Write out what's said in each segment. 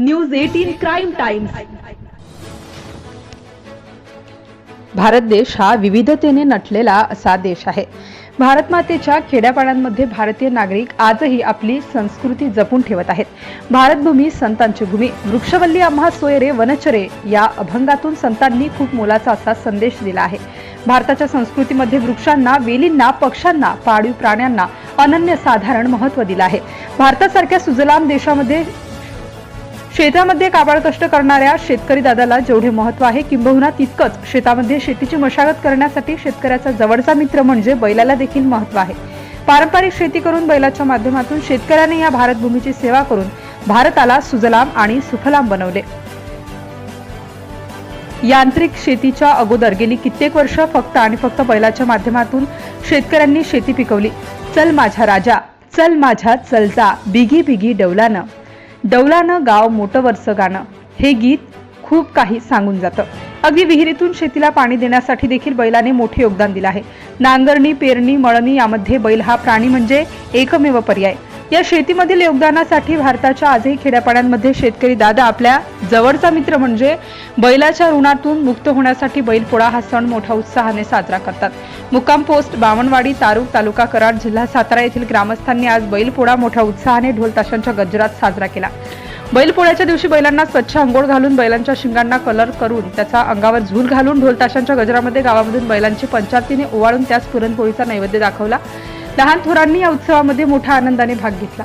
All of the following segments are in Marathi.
News eighteen crime times. Bharat देश हा विविधतेने नटलेला असा देश आहे. भारत मातेच्या खेड्यापाड्यांमध्ये भारतीय नागरिक आजही आपली संस्कृती जपून ठेवत आहेत. भारतभूमी संतांची भूमी वृक्षवल्ली आम्हा सोयरे वनचरे या अभंगातून संतांनी खूप मोलाचा असा संदेश दिला आहे. भारताच्या संस्कृतीमध्ये वृक्षांना वेलींना पक्ष्यांना पाळीव प्राण्यांना अनन्यसाधारण महत्त्व दिलं आहे. भारतासारख्या सुजलाम देशामध्ये शेतामध्ये काबाड कष्ट करणाऱ्या शेतकरी दादाला जेवढे महत्त्व आहे किंबहुना तितकंच शेतामध्ये शेतीची मशागत करण्यासाठी शेतकऱ्याचा जवळचा मित्र म्हणजे बैलाला देखील महत्त्व आहे. पारंपरिक शेती करून बैलाच्या माध्यमातून शेतकऱ्याने या भारतभूमीची सेवा करून भारताला सुजलाम आणि सुफलाम बनवले. यांत्रिक शेतीच्या अगोदर गेली कित्येक वर्ष फक्त आणि फक्त बैलाच्या माध्यमातून शेतकऱ्यांनी शेती पिकवली. चल माझ्या राजा चल माझ्या चलचा बिगी बिगी डौलानं डौलानं गाव मोठं वर्ष गाणं. हे गीत खूप काही सांगून जातं. अगदी विहिरीतून शेतीला पाणी देण्यासाठी देखील बैलाने मोठे योगदान दिलं आहे. नांगरणी पेरणी मळणी यामध्ये बैल हा प्राणी म्हणजे एकमेव पर्याय. या शेतीमधील योगदानासाठी भारताच्या आजही खेड्यापाड्यांमध्ये शेतकरी दादा आपल्या जवळचा मित्र म्हणजे बैलाच्या ऋणातून मुक्त होण्यासाठी बैलपोळा हा सण मोठ्या उत्साहाने साजरा करतात. मुक्काम पोस्ट बामणवाडी तारुक तालुका कराड जिल्हा सातारा येथील ग्रामस्थांनी आज बैलपोळा मोठ्या उत्साहाने ढोल ताशांच्या गजरात साजरा केला. बैलपोळ्याच्या दिवशी बैलांना स्वच्छ अंघोळ घालून बैलांच्या शिंगांना कलर करून त्याचा अंगावर झूल घालून ढोलताशांच्या गजरामध्ये गावामधून बैलांची पंचारतीने ओवाळून त्यास पुरणपोळीचा नैवेद्य दाखवला. लहान थोरांनी या उत्सवामध्ये मोठ्या आनंदाने भाग घेतला.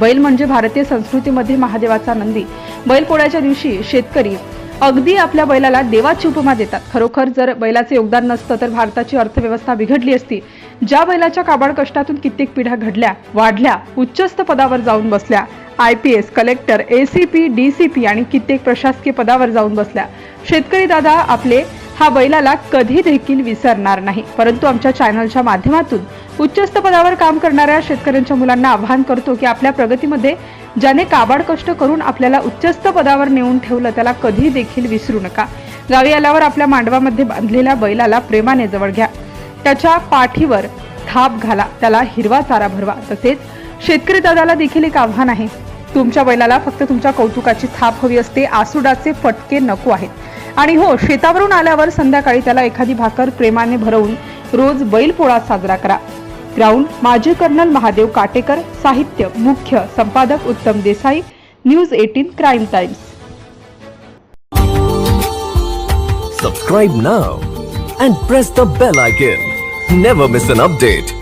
बैल म्हणजे भारतीय संस्कृतीमध्ये महादेवाचा नंदी. बैलपोळ्याच्या दिवशी शेतकरी अगदी आपल्या बैलाला देवाची उपमा देतात. खरोखर जर बैलाचे योगदान नसतं तर भारताची अर्थव्यवस्था बिघडली असती. ज्या बैलाच्या काबाड कष्टातून कित्येक पिढ्या घडल्या वाढल्या उच्चस्त पदावर जाऊन बसल्या. I P S collector A C P D C P आणि कित्येक प्रशासकीय पदावर जाऊन बसल्या. शेतकरी दादा आपले हा बैलाला कधी देखील विसरणार नाही. परंतु आमच्या चॅनलच्या माध्यमातून उच्चस्त पदावर काम करणाऱ्या शेतकऱ्यांच्या मुलांना आव्हान करतो की आपल्या प्रगतीमध्ये ज्याने काबाड कष्ट करून आपल्याला उच्चस्त पदावर नेऊन ठेवलं त्याला कधी देखील विसरू नका. गावी आल्यावर आपल्या मांडवामध्ये बांधलेल्या बैलाला प्रेमाने जवळ घ्या. त्याच्या पाठीवर थाप घाला त्याला हिरवा चारा भरवा. तसेच शेतकरी दादाला देखील एक आव्हान आहे. तुमच्या बैलाला फक्त तुमच्या कौतुकाची थाप हवी असते आसुडाचे फटके नको आहेत. आणि हो शेतावरून आल्यावर संध्याकाळी त्याला एखादी भाकर प्रेमाने भरवून रोज बैलपोळा साजरा करा ग्राउंड माजी कर्नल महादेव काटेकर साहित्य मुख्य संपादक Uttam Desai news eighteen crime times Subscribe now and press the bell icon. Never miss an update.